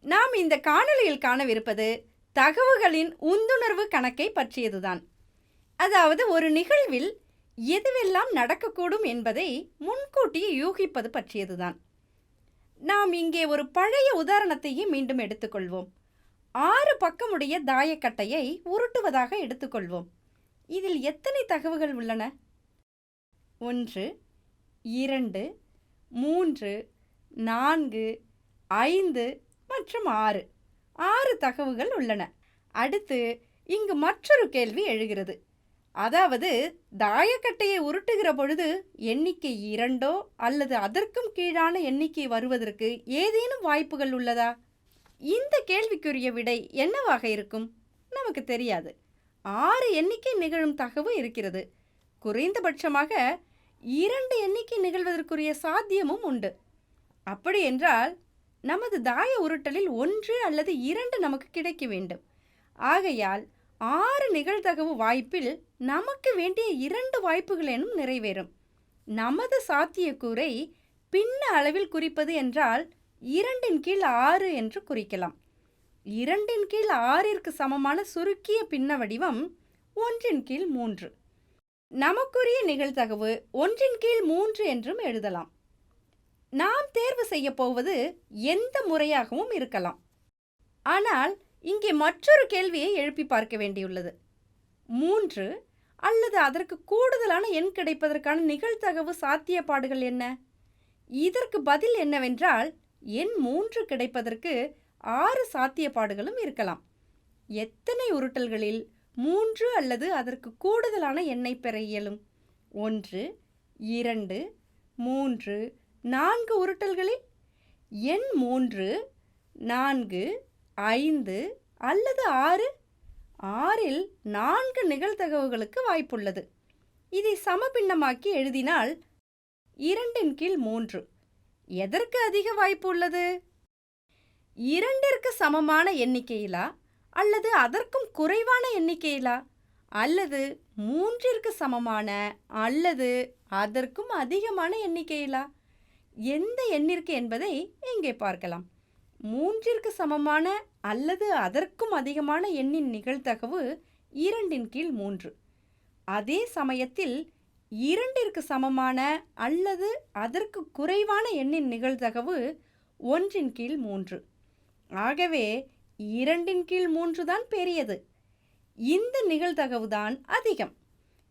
நாம் இந்த காணொலியில் காணவிருப்பது தகவுகளின் உந்துணர்வு கணக்கை பற்றியதுதான். அதாவது ஒரு நிகழ்வில் எதுவெல்லாம் நடக்கக்கூடும் என்பதை முன்கூட்டியே யூகிப்பது பற்றியதுதான். நாம் இங்கே ஒரு பழைய உதாரணத்தையே மீண்டும் எடுத்துக்கொள்வோம். ஆறு பக்கமுடைய தாயக்கட்டையை உருட்டுவதாக எடுத்துக்கொள்வோம். இதில் எத்தனை தகவுகள் உள்ளன? ஒன்று இரண்டு மூன்று நான்கு ஐந்து மற்றும் ஆறு. ஆறு தகவுகள் உள்ளன. அடுத்து இங்கு மற்றொரு கேள்வி எழுகிறது. அதாவது தாயக்கட்டையை உருட்டுகிற பொழுது எண்ணிக்கை இரண்டோ அல்லது அதற்கும் கீழான எண்ணிக்கை வருவதற்கு ஏதேனும் வாய்ப்புகள் உள்ளதா? இந்த கேள்விக்குரிய விடை என்னவாக இருக்கும்? நமக்கு தெரியாது. ஆறு எண்ணிக்கை நிகழும் தகவு இருக்கிறது. குறைந்தபட்சமாக இரண்டு எண்ணிக்கை நிகழ்வதற்குரிய சாத்தியமும் உண்டு. அப்படி என்றால் நமது தாய உருட்டலில் ஒன்று அல்லது இரண்டு நமக்கு கிடைக்க வேண்டும். ஆகையால் ஆறு நிகழ்தகவு வாய்ப்பில் நமக்கு வேண்டிய இரண்டு வாய்ப்புகளேனும் நிறைவேறும். நமது சாத்தியக்கூறை பின்ன அளவில் குறிப்பது என்றால் இரண்டின் கீழ் ஆறு என்று குறிக்கலாம். இரண்டின் கீழ் ஆறிற்கு சமமான சுருக்கிய பின்ன வடிவம் ஒன்றின் கீழ் மூன்று. நமக்குரிய நிகழ்தகவு ஒன்றின் கீழ் மூன்று என்றும் எழுதலாம். நாம் தேர்வு செய்ய போவது எந்த முறையாகவும் இருக்கலாம். ஆனால் இங்கே மற்றொரு கேள்வியை எழுப்பி பார்க்க வேண்டியுள்ளது. மூன்று அல்லது அதற்கு கூடுதலான எண் கிடைப்பதற்கான நிகழ்தகவு சாத்தியப்பாடுகள் என்ன? இதற்கு பதில் என்னவென்றால் எண் மூன்று கிடைப்பதற்கு ஆறு சாத்தியப்பாடுகளும் இருக்கலாம். எத்தனை உருட்டல்களில் மூன்று அல்லது அதற்கு கூடுதலான எண்ணை பெற இயலும்? ஒன்று இரண்டு மூன்று நான்கு உருட்டல்களில் எண் மூன்று நான்கு ஐந்து அல்லது ஆறு? ஆறில் நான்கு நிகழ்தகவுகளுக்கு வாய்ப்புள்ளது. இதை சமபின்னமாக்கி எழுதினால் இரண்டின் கீழ் மூன்று. எதற்கு அதிக வாய்ப்பு உள்ளது இரண்டிற்கு சமமான எண்ணிக்கையிலா? அல்லது அதற்கும் குறைவான எண்ணிக்கையிலா? அல்லது மூன்றிற்கு சமமான அல்லது அதற்கும் அதிகமான எண்ணிக்கையிலா? எந்த எண்ணிற்கு என்பதை இங்கே பார்க்கலாம். மூன்றிற்கு சமமான அல்லது அதற்கும் அதிகமான எண்ணின் நிகழ்தகவு இரண்டின் கீழ் மூன்று. அதே சமயத்தில் இரண்டிற்கு சமமான அல்லது அதற்கு குறைவான எண்ணின் நிகழ்தகவு ஒன்றின் கீழ் மூன்று. ஆகவே இரண்டின் கீழ் மூன்று தான் பெரியது. இந்த நிகழ்தகவுதான் அதிகம்.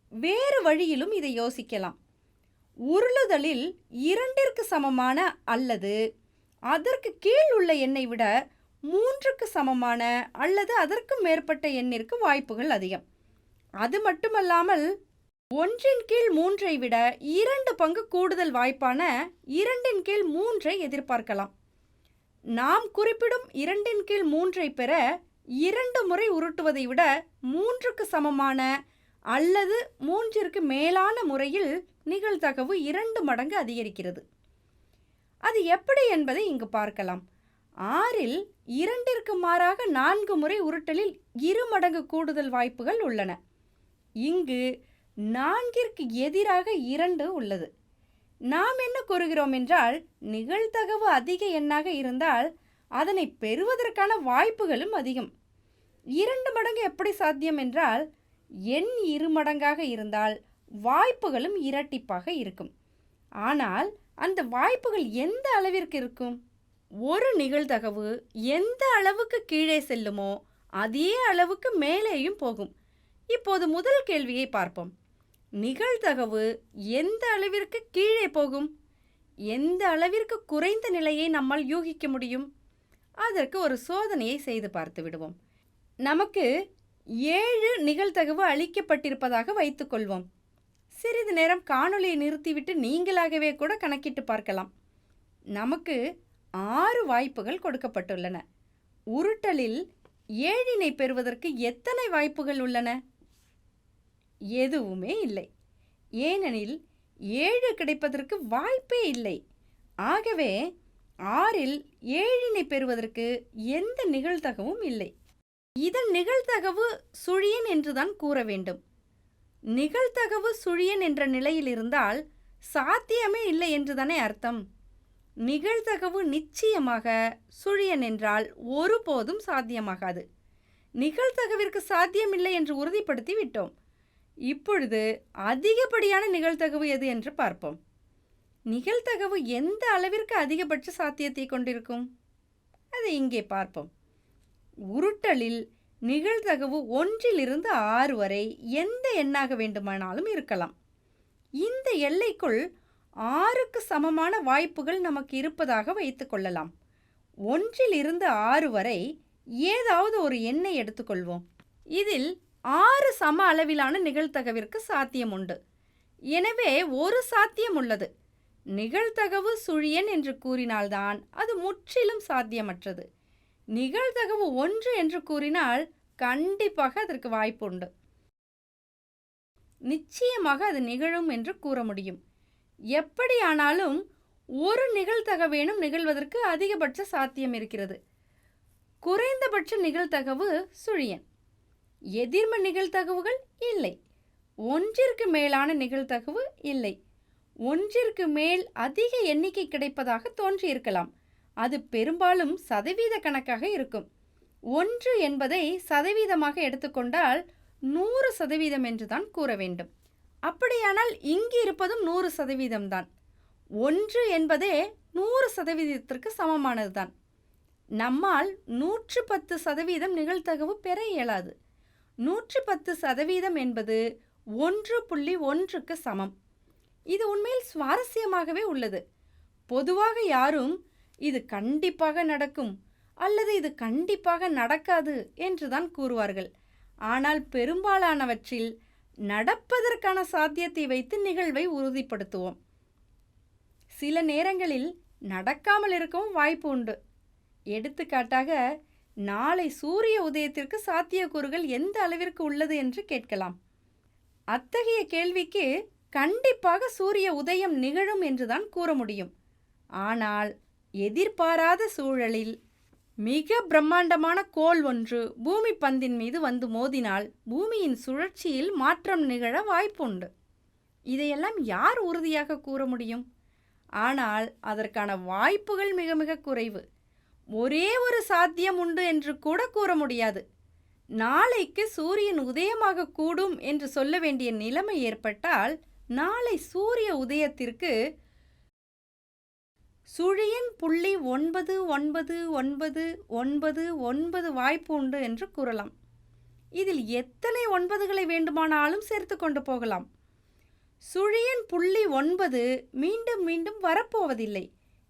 வேறு வழியிலும் இதை யோசிக்கலாம். உருளுதலில் இரண்டிற்கு சமமான அல்லது அதற்கு கீழ் உள்ள எண்ணை விட மூன்றுக்கு சமமான அல்லது அதற்கும் மேற்பட்ட எண்ணிற்கு வாய்ப்புகள் அதிகம். அது மட்டுமல்லாமல் ஒன்றின் கீழ் மூன்றை விட இரண்டு பங்கு கூடுதல் வாய்ப்பான இரண்டின் கீழ் மூன்றை எதிர்பார்க்கலாம். நாம் குறிப்பிடும் இரண்டின் கீழ் மூன்றை பெற இரண்டு முறை உருட்டுவதை விட மூன்றுக்கு சமமான அல்லது மூன்றிற்கு மேலான முறையில் நிகழ்தகவு இரண்டு மடங்கு அதிகரிக்கிறது. அது எப்படி என்பதை இங்கு பார்க்கலாம். ஆறில் இரண்டிற்கு மாறாக நான்கு முறை உருட்டலில் இரு மடங்கு கூடுதல் வாய்ப்புகள் உள்ளன. இங்கு நான்கிற்கு எதிராக இரண்டு உள்ளது. நாம் என்ன கூறுகிறோம் என்றால் நிகழ்தகவு அதிக எண்ணாக இருந்தால் அதனை பெறுவதற்கான வாய்ப்புகளும் அதிகம். இரண்டு மடங்கு எப்படி சாத்தியம் என்றால் எண் இரு மடங்காக இருந்தால் வாய்ப்புகளும் இரட்டிப்பாக இருக்கும். ஆனால் அந்த வாய்ப்புகள் எந்த அளவிற்கு இருக்கும்? ஒரு நிகழ்தகவு எந்த அளவுக்கு கீழே செல்லுமோ அதே அளவுக்கு மேலேயும் போகும். இப்போது முதல் கேள்வியை பார்ப்போம். நிகழ்தகவு எந்த அளவிற்கு கீழே போகும்? எந்த அளவிற்கு குறைந்த நிலையை நம்மால் யூகிக்க முடியும்? அதற்கு ஒரு சோதனையை செய்து பார்த்து விடுவோம். நமக்கு ஏழு நிகழ்தகவு அளிக்கப்பட்டிருப்பதாக வைத்துக்கொள்வோம். சிறிது நேரம் காணொளியை நிறுத்திவிட்டு நீங்களாகவே கூட கணக்கிட்டு பார்க்கலாம். நமக்கு ஆறு வாய்ப்புகள் கொடுக்கப்பட்டுள்ளன. உருட்டலில் ஏழினை பெறுவதற்கு எத்தனை வாய்ப்புகள் உள்ளன? எதுவுமே இல்லை. ஏனெனில் ஏழு கிடைப்பதற்கு வாய்ப்பே இல்லை. ஆகவே ஆறில் ஏழினை பெறுவதற்கு எந்த நிகழ்தகவும் இல்லை. இதன் நிகழ்தகவு சுழியன் என்றுதான் கூற வேண்டும். நிகழ்தகவு சுழியன் என்ற நிலையில் இருந்தால் சாத்தியமே இல்லை என்றுதானே அர்த்தம். நிகழ்தகவு நிச்சயமாக சுழியன் என்றால் ஒருபோதும் சாத்தியமாகாது. நிகழ்தகவிற்கு சாத்தியமில்லை என்று உறுதிப்படுத்தி விட்டோம். இப்பொழுது அதிகப்படியான நிகழ்தகவு எது என்று பார்ப்போம். நிகழ்தகவு எந்த அளவிற்கு அதிகபட்ச சாத்தியத்தை கொண்டிருக்கும்? அதை இங்கே பார்ப்போம். உருட்டலில் நிகழ்தகவு ஒன்றிலிருந்து ஆறு வரை எந்த எண்ணாக வேண்டுமானாலும் இருக்கலாம். இந்த எல்லைக்குள் ஆறுக்கு சமமான வாய்ப்புகள் நமக்கு இருப்பதாக வைத்துக்கொள்ளலாம் ஒன்றிலிருந்து ஆறு வரை ஏதாவது ஒரு எண்ணை எடுத்துக்கொள்வோம். இதில் ஆறு சம அளவிலான நிகழ்தகவிற்கு சாத்தியம் உண்டு. எனவே ஒரு சாத்தியம் உள்ளது. நிகழ்தகவு சுழியன் என்று கூறினால்தான் அது முற்றிலும் சாத்தியமற்றது. நிகழ்தகவு ஒன்று என்று கூறினால் கண்டிப்பாக அதற்கு வாய்ப்பு உண்டு நிச்சயமாக அது நிகழும் என்று கூற முடியும். எப்படியானாலும் ஒரு நிகழ்தகவேனும் நிகழ்வதற்கு அதிகபட்ச சாத்தியம் இருக்கிறது. குறைந்தபட்ச நிகழ்தகவு சுழியன். எதிர்ம நிகழ்தகவுகள் இல்லை. ஒன்றிற்கு மேலான நிகழ்தகவு இல்லை. ஒன்றிற்கு மேல் அதிக எண்ணிக்கை கிடைப்பதாக தோன்றியிருக்கலாம். அது பெரும்பாலும் சதவீத கணக்காக இருக்கும். ஒன்று என்பதை சதவீதமாக எடுத்துக்கொண்டால் நூறு சதவீதம் என்றுதான் கூற வேண்டும். அப்படியானால் இங்கு இருப்பதும் நூறு சதவீதம்தான் ஒன்று என்பதே நூறு சதவீதத்திற்கு சமமானதுதான் நம்மால் நூற்று பத்து சதவீதம் நிகழ்தகவு பெற இயலாது. நூற்று பத்து சதவீதம் என்பது ஒன்று புள்ளி ஒன்றுக்கு சமம். இது உண்மையில் சுவாரஸ்யமாகவே உள்ளது. பொதுவாக யாரும் இது கண்டிப்பாக நடக்கும் அல்லது இது கண்டிப்பாக நடக்காது என்றுதான் கூறுவார்கள். ஆனால் பெரும்பாலானவற்றில் நடப்பதற்கான சாத்தியத்தை வைத்து நிகழ்வை உறுதிப்படுத்துவோம். சில நேரங்களில் நடக்காமல் இருக்கவும் வாய்ப்பு உண்டு. எடுத்துக்காட்டாக நாளை சூரிய உதயத்திற்கு சாத்தியக்கூறுகள் எந்த அளவிற்கு உள்ளது என்று கேட்கலாம். அத்தகைய கேள்விக்கு கண்டிப்பாக சூரிய உதயம் நிகழும் என்றுதான் கூற முடியும். ஆனால் எதிர்பாராத சூழலில் மிக பிரம்மாண்டமான கோள் ஒன்று பூமி பந்தின் மீது வந்து மோதினால் பூமியின் சுழற்சியில் மாற்றம் நிகழ வாய்ப்புண்டு. இதையெல்லாம் யார் உறுதியாக கூற முடியும்? ஆனால் அதற்கான வாய்ப்புகள் மிக மிக குறைவு. ஒரே ஒரு சாத்தியம் உண்டு என்று கூட கூற முடியாது. நாளைக்கு சூரியன் உதயமாக கூடும் என்று சொல்ல வேண்டிய நிலைமை ஏற்பட்டால் நாளை சூரிய உதயத்திற்கு சுழியின் புள்ளி ஒன்பது ஒன்பது ஒன்பது ஒன்பது ஒன்பது வாய்ப்பு உண்டு என்று கூறலாம். இதில் எத்தனை ஒன்பதுகளை வேண்டுமானாலும் சேர்த்து கொண்டு போகலாம். சுழியின் புள்ளி ஒன்பது மீண்டும் மீண்டும் வரப்போவதில்லை.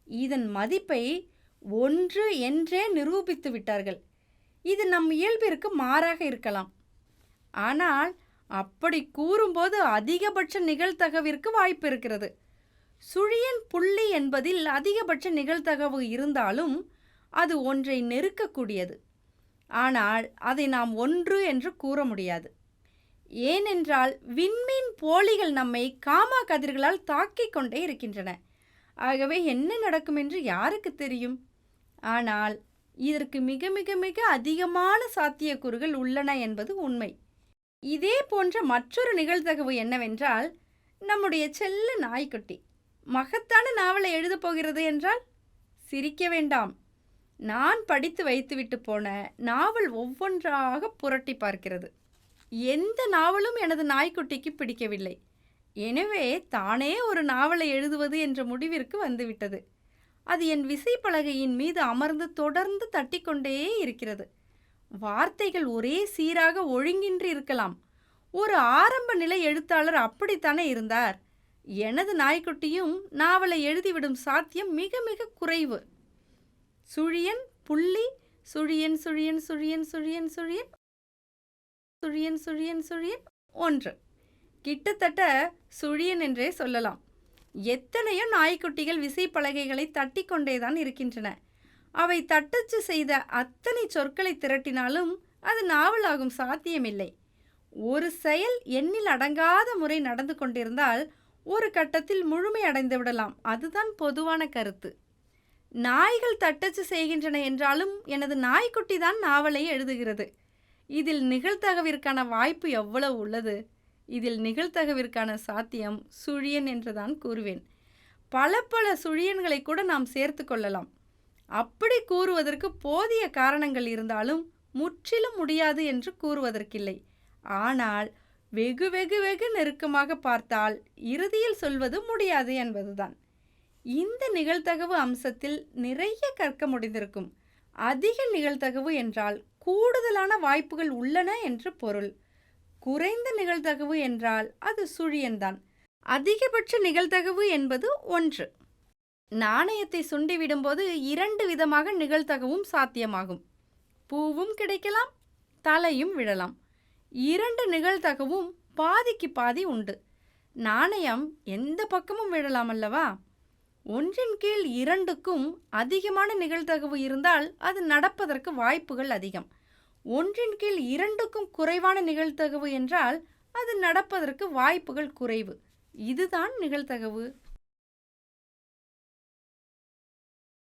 இதன் மதிப்பை ஒன்று என்றே நிரூபித்து விட்டார்கள். இது நம் இயல்பிற்கு மாறாக இருக்கலாம். ஆனால் அப்படி கூறும்போது அதிகபட்ச நிகழ்தகவிற்கு வாய்ப்பு இருக்கிறது. சுழியன் புள்ளி என்பதில் அதிகபட்ச நிகழ்தகவு இருந்தாலும் அது ஒன்றை நெருக்கக்கூடியது. ஆனால் அதை நாம் ஒன்று என்று கூற முடியாது. ஏனென்றால் விண்மீன் போலிகள் நம்மை காமா கதிர்களால் தாக்கிக் கொண்டே இருக்கின்றன. ஆகவே என்ன நடக்கும் என்று யாருக்கு தெரியும்? ஆனால் இதற்கு மிக மிக மிக அதிகமான சாத்தியக்கூறுகள் உள்ளன என்பது உண்மை. இதே போன்ற மற்றொரு நிகழ்தகவு என்னவென்றால் நம்முடைய செல்ல நாய்க்குட்டி. மகத்தான நாவலை எழுதப் போகிறது என்றால் சிரிக்க வேண்டாம். நான் படித்து வைத்துவிட்டு போன நாவல் ஒவ்வொன்றாக புரட்டி பார்க்கிறது. எந்த நாவலும் எனது நாய்க்குட்டிக்கு பிடிக்கவில்லை. எனவே தானே ஒரு நாவலை எழுதுவது என்ற முடிவிற்கு வந்துவிட்டது. அது என் விசைப்பலகையின் மீது அமர்ந்து தொடர்ந்து தட்டிக்கொண்டே இருக்கிறது. வார்த்தைகள் ஒரே சீராக ஒழுங்கின்றி இருக்கலாம். ஒரு ஆரம்ப நிலை எழுத்தாளர் அப்படித்தானே இருந்தார்? எனது நாய்க்குட்டியும் நாவலை எழுதிவிடும் சாத்தியம் மிக மிக குறைவு. சுழியன் புள்ளி சுழியன் சுழியன் சுழியன் சுழியன் சுழியன் சுழியன் சுழியன் சுழியன் ஒன்று. கிட்டத்தட்ட சுழியன் என்றே சொல்லலாம். எத்தனையோ நாய்க்குட்டிகள் விசைப்பலகைகளை தட்டி கொண்டேதான் இருக்கின்றன. அவை தட்டச்சு செய்த அத்தனை சொற்களை திரட்டினாலும் அது நாவலாகும் சாத்தியமில்லை. ஒரு செயல் எண்ணில் அடங்காத முறை நடந்து கொண்டிருந்தால் ஒரு கட்டத்தில் முழுமை அடைந்து விடலாம். அதுதான் பொதுவான கருத்து. நாய்கள் தட்டச்சு செய்கின்றன என்றாலும் எனது நாய்க்குட்டி தான் நாவலை எழுதுகிறது. இதில் நிகழ்த்தகவிற்கான வாய்ப்பு எவ்வளவு உள்ளது? இதில் நிகழ்த்தகவிற்கான சாத்தியம் சுழியன் என்றுதான் கூறுவேன். பல பல சுழியன்களை கூட நாம் சேர்த்து கொள்ளலாம். அப்படி கூறுவதற்கு போதிய காரணங்கள் இருந்தாலும் முற்றிலும் முடியாது என்று கூறுவதற்கில்லை. ஆனால் வெகு வெகு வெகு நெருக்கமாக பார்த்தால் இறுதியில் சொல்வது முடியாது என்பதுதான். இந்த நிகழ்தகவு அம்சத்தில் நிறைய கற்க முடிந்திருக்கும். அதிக நிகழ்தகவு என்றால் கூடுதலான வாய்ப்புகள் உள்ளன என்று பொருள். குறைந்த நிகழ்தகவு என்றால் அது சுழியன்தான். அதிகபட்ச நிகழ்தகவு என்பது ஒன்று. நாணயத்தை சுண்டிவிடும்போது இரண்டு விதமாக நிகழ்தகவும் சாத்தியமாகும். பூவும் கிடைக்கலாம் தலையும் விழலாம் இரண்டு நிகழ்தகவும் பாதிக்கு பாதி உண்டு. நாணயம் எந்த பக்கமும் விழலாம் அல்லவா? ஒன்றின் கீழ் இரண்டுக்கும் அதிகமான நிகழ்தகவு இருந்தால் அது நடப்பதற்கு வாய்ப்புகள் அதிகம். ஒன்றின் கீழ் இரண்டுக்கும் குறைவான நிகழ்தகவு என்றால் அது நடப்பதற்கு வாய்ப்புகள் குறைவு. இதுதான் நிகழ்தகவு.